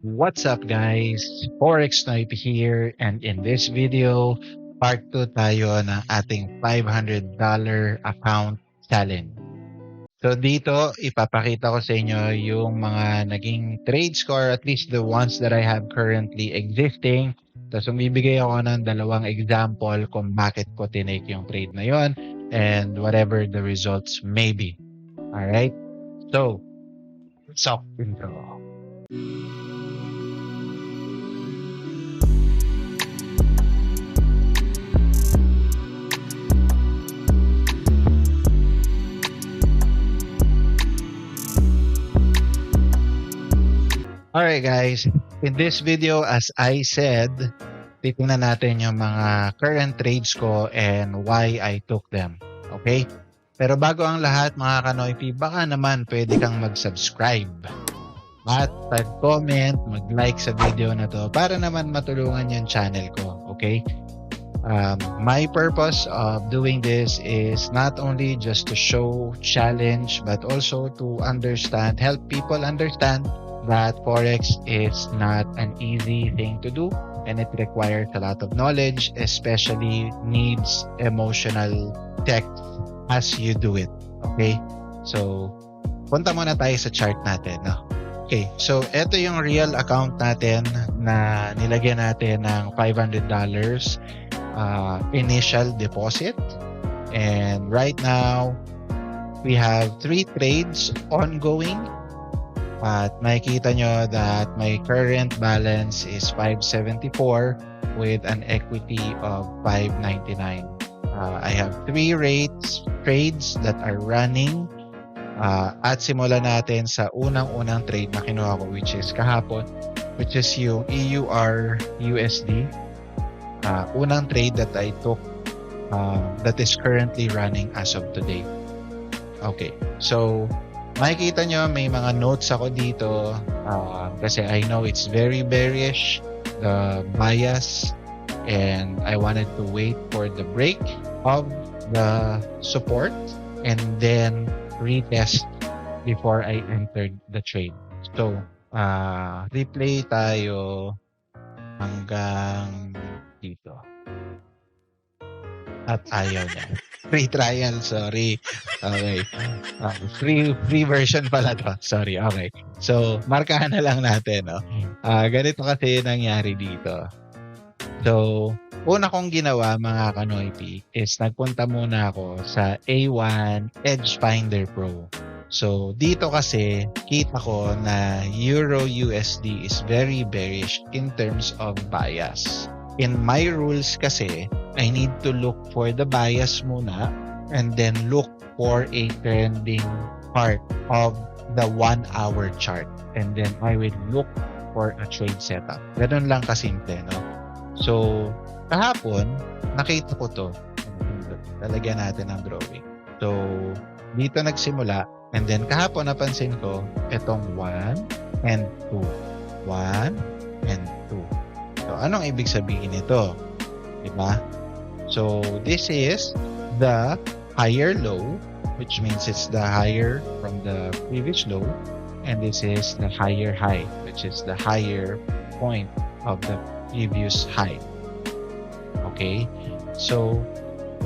What's up guys? Forex Snipe here and in this video, part 2 tayo ng ating $500 account challenge. So dito, ipapakita ko sa inyo yung mga naging trade score, at least the ones that I have currently existing. Tapos bibigay ako ng dalawang example kung bakit ko tinake yung trade na yon and whatever the results may be. Alright? So, soft intro. Alright guys, in this video as I said, titingnan natin yung mga current trades ko and why I took them. Okay? Pero bago ang lahat mga kanoypi, baka naman pwede kang mag-subscribe at mag-comment, mag-like sa video na to para naman matulungan yung channel ko. Okay? Um, my purpose of doing this is not only just to show challenge but also to understand, help people understand that Forex is not an easy thing to do and it requires a lot of knowledge, especially needs emotional tech as you do it. Okay? So, punta muna tayo sa chart natin. No? Okay, so ito yung real account natin na nilagyan natin ng $500 uh, initial deposit. And right now, we have three trades ongoing at makikita nyo that my current balance is 574 with an equity of 599. Uh, I have three rates trades that are running uh, at simulan natin sa unang-unang trade na kinuha ko which is kahapon which is yung EUR USD. Uh, unang trade that I took uh, that is currently running as of today. Okay, so makikita nyo may mga notes ako dito uh, kasi I know it's very bearish the bias and I wanted to wait for the break of the support and then retest before I entered the trade. So, uh, replay tayo hanggang dito. At ayaw niya. Free trial, sorry. Okay. Uh, free free version pala to. Sorry, okay. So, markahan na lang natin, no? Ah, ganito kasi nangyari dito. So, una kong ginawa mga kanoypi is nagpunta muna ako sa A1 Edge Finder Pro. So, dito kasi kita ko na Euro USD is very bearish in terms of bias. In my rules kasi, I need to look for the bias muna and then look for a trending part of the one hour chart. And then I will look for a trade setup. Ganun lang kasimple, no? So, kahapon, nakita ko to. Lalagyan natin ng drawing. So, dito nagsimula. And then, kahapon napansin ko, itong 1 and 2. 1 and 2. So, anong ibig sabihin nito? Diba? So, this is the higher low, which means it's the higher from the previous low. And this is the higher high, which is the higher point of the previous high. Okay? So,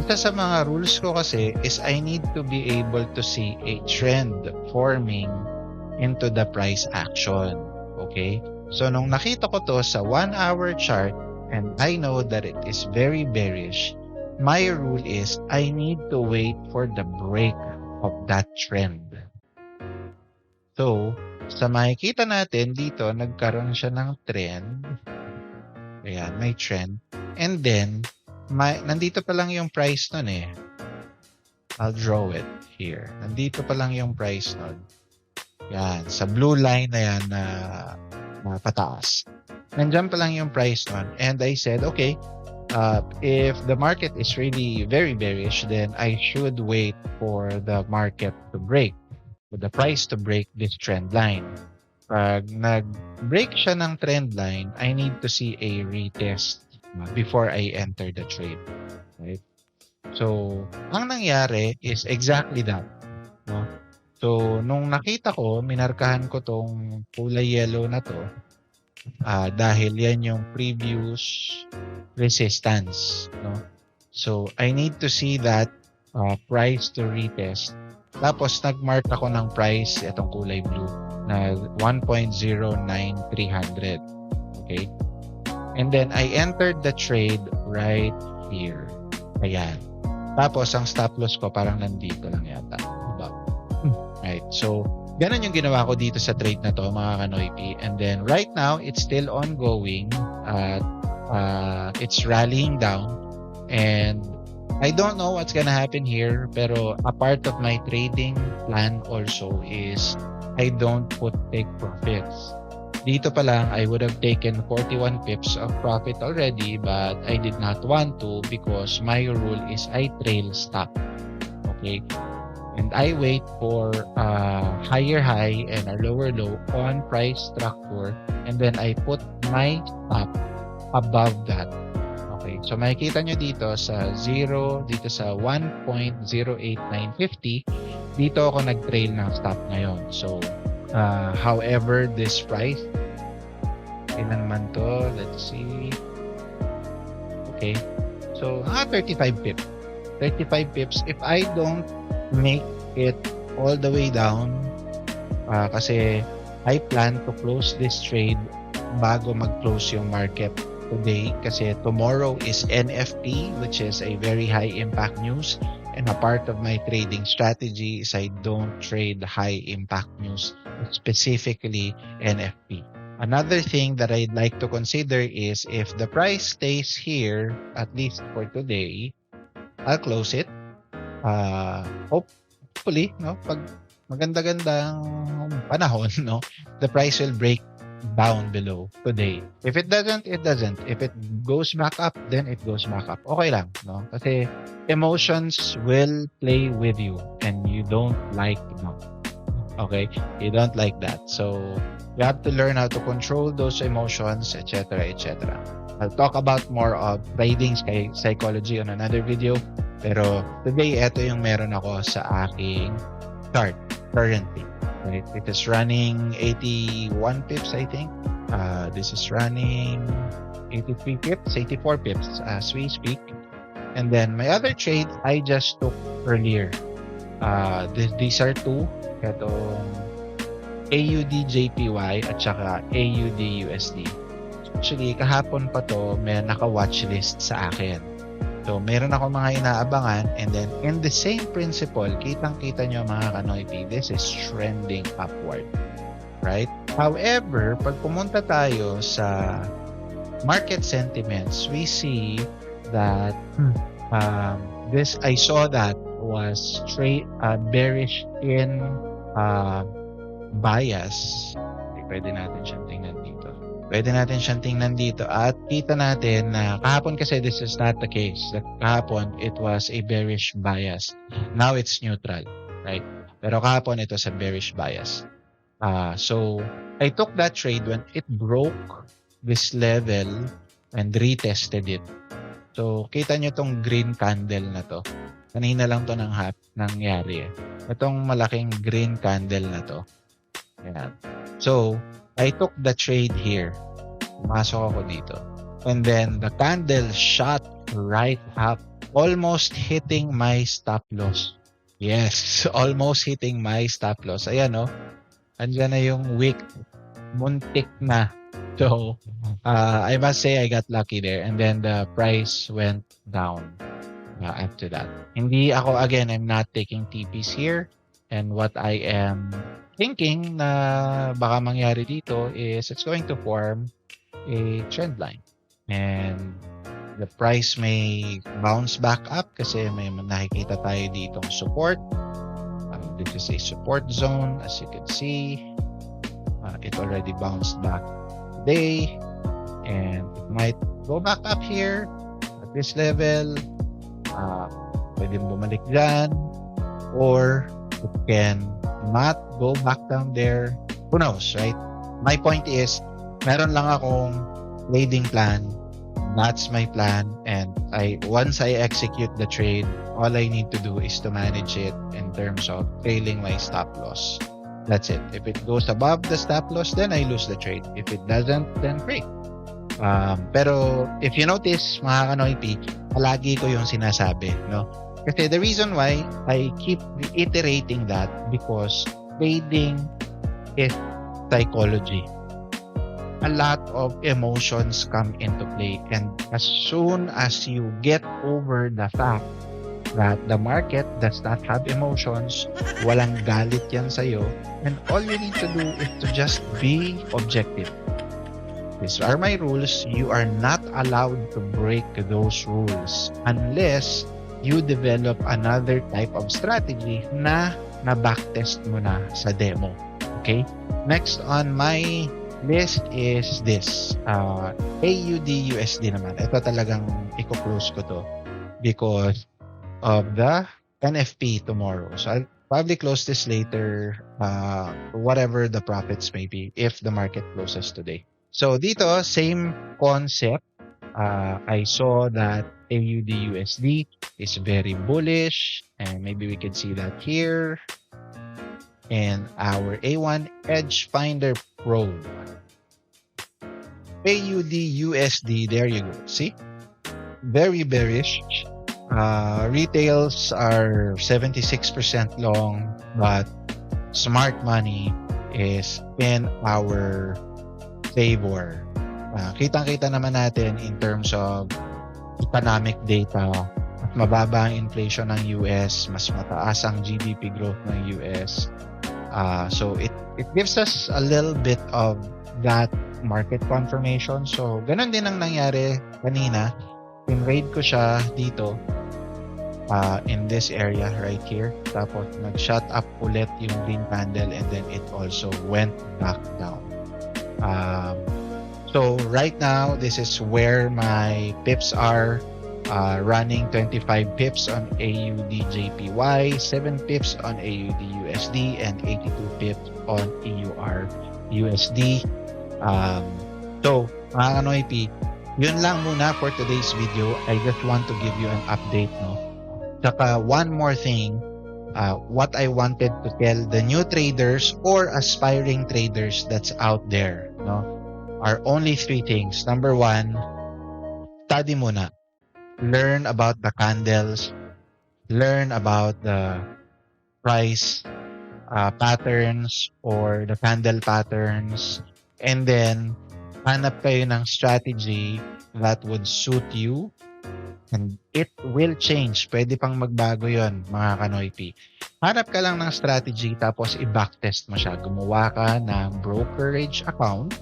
isa sa mga rules ko kasi is I need to be able to see a trend forming into the price action. Okay? So, nung nakita ko to sa 1 hour chart and I know that it is very bearish, my rule is I need to wait for the break of that trend. So, sa makikita natin dito, nagkaroon siya ng trend. Ayan, may trend. And then, may, nandito pa lang yung price nun eh. I'll draw it here. Nandito pa lang yung price nun. Yan, sa blue line na yan na, na pataas. Nandyan pa lang yung price nun. And I said, okay, uh, if the market is really very bearish, then I should wait for the market to break, for the price to break this trend line. Pag nag-break siya ng trend line, I need to see a retest before I enter the trade. Right? So, ang nangyari is exactly that. No? So, nung nakita ko, minarkahan ko tong kulay yellow na to, ah, dahil yan yung previous resistance. No? So, I need to see that ah, price to retest. Tapos, nag-mark ako ng price, itong kulay blue, na 1.09300. Okay? And then, I entered the trade right here. Ayan. Tapos, ang stop loss ko parang nandito lang yata. Right. So, ganun yung ginawa ko dito sa trade na to, mga kanoypi. And then, right now, it's still ongoing. At uh, it's rallying down. And I don't know what's gonna happen here, pero a part of my trading plan also is I don't put take profits. Dito pa lang, I would have taken 41 pips of profit already, but I did not want to because my rule is I trail stop. Okay? And I wait for a higher high and a lower low on price structure, and then I put my stop above that. Okay, so makikita nyo dito sa 0, dito sa 1.08950, dito ako nag-trail ng stop ngayon. So, uh, however, this price, ilan naman to? Let's see. Okay, so ah, 35 pips. 35 pips. If I don't make it all the way down, uh, kasi I plan to close this trade bago mag-close yung market today kasi tomorrow is NFP which is a very high impact news and a part of my trading strategy is I don't trade high impact news specifically NFP. Another thing that I'd like to consider is if the price stays here at least for today, I'll close it. Uh, hopefully, no, pag maganda-gandang panahon, no, the price will break down below today. If it doesn't, it doesn't. If it goes back up, then it goes back up. Okay lang, no? Kasi emotions will play with you and you don't like no. Okay? You don't like that. So, you have to learn how to control those emotions, etc., etc. I'll talk about more of trading psy- psychology on another video. Pero today, ito yung meron ako sa aking chart currently. Right? It is running 81 pips, I think. Uh, this is running 83 pips, 84 pips as we speak. And then my other trade I just took earlier. Uh, th- these are two. Itong AUD JPY at saka AUD USD. Actually, kahapon pa to may naka-watch list sa akin. So, meron ako mga inaabangan and then in the same principle, kitang-kita nyo mga kanoypi, this is trending upward. Right? However, pag pumunta tayo sa market sentiments, we see that um, this, I saw that was straight uh, bearish in uh, bias. Okay, pwede natin siyang tingnan. Pwede natin siyang tingnan dito at kita natin na kahapon kasi this is not the case. Kahapon it was a bearish bias. Now it's neutral, right? Pero kahapon ito sa bearish bias. Ah, so I took that trade when it broke this level and retested it. So kita nyo tong green candle na to. Kanina lang to nang hap nangyari. eh. Itong malaking green candle na to. Ayan. So, I took the trade here. Pumasok ako dito. And then, the candle shot right up. Almost hitting my stop loss. Yes, almost hitting my stop loss. Ayan, no? Andiyan na yung wick. Muntik na. So, uh, I must say I got lucky there. And then the price went down uh, after that. Hindi ako, again, I'm not taking TPs here. And what I am thinking na baka mangyari dito is it's going to form a trend line. And the price may bounce back up kasi may nakikita tayo ditong support. Um, this is a support zone as you can see. Uh, it already bounced back today and it might go back up here at this level. Uh, pwede bumalik dyan or it can not go back down there. Who knows, right? My point is, meron lang akong trading plan. That's my plan. And I once I execute the trade, all I need to do is to manage it in terms of trailing my stop loss. That's it. If it goes above the stop loss, then I lose the trade. If it doesn't, then free. Um, pero if you notice, mga kanoypi, palagi ko yung sinasabi, no? Kasi the reason why I keep reiterating that because trading is psychology. A lot of emotions come into play and as soon as you get over the fact that the market does not have emotions, walang galit yan sa'yo, and all you need to do is to just be objective. These are my rules. You are not allowed to break those rules unless you develop another type of strategy na na-backtest mo na sa demo. Okay? Next on my list is this. Uh, AUD USD naman. Ito talagang i-close ko to because of the NFP tomorrow. So I'll probably close this later, uh, whatever the profits may be, if the market closes today. So dito, same concept. Uh, I saw that AUD USD is very bullish, and maybe we can see that here. And our A1 Edge Finder Pro. AUD USD, there you go. See? Very bearish. Uh, retails are 76% long, but smart money is in our favor. Uh, kitang-kita naman natin in terms of economic data, mas mababa ang inflation ng US, mas mataas ang GDP growth ng US. Uh, so it it gives us a little bit of that market confirmation. So ganun din ang nangyari kanina. In-raid ko siya dito uh, in this area right here. Tapos nag-shut up ulit yung green candle and then it also went back down. Um, so right now, this is where my pips are uh, running 25 pips on AUD JPY, 7 pips on AUD USD, and 82 pips on EUR USD. Um, so, mga kanoypi, yun lang muna for today's video. I just want to give you an update, no? Saka one more thing, uh, what I wanted to tell the new traders or aspiring traders that's out there, no? Are only three things. Number one, study muna. Learn about the candles. Learn about the price uh, patterns or the candle patterns. And then, hanap kayo ng strategy that would suit you and it will change. Pwede pang magbago yon mga kanoypi. Hanap ka lang ng strategy tapos i-backtest mo siya. Gumawa ka ng brokerage account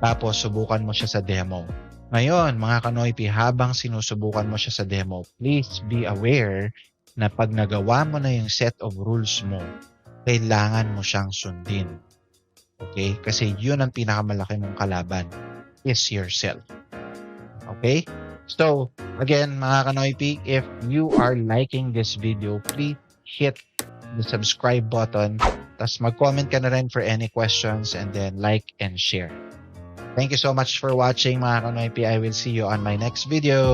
tapos subukan mo siya sa demo. Ngayon, mga kanoypi, habang sinusubukan mo siya sa demo, please be aware na pag nagawa mo na yung set of rules mo, kailangan mo siyang sundin. Okay? Kasi yun ang pinakamalaki mong kalaban is yourself. Okay? So, again, mga kanoypi, if you are liking this video, please hit the subscribe button. Tapos mag-comment ka na rin for any questions and then like and share. Thank you so much for watching mga kanoypi. I will see you on my next video.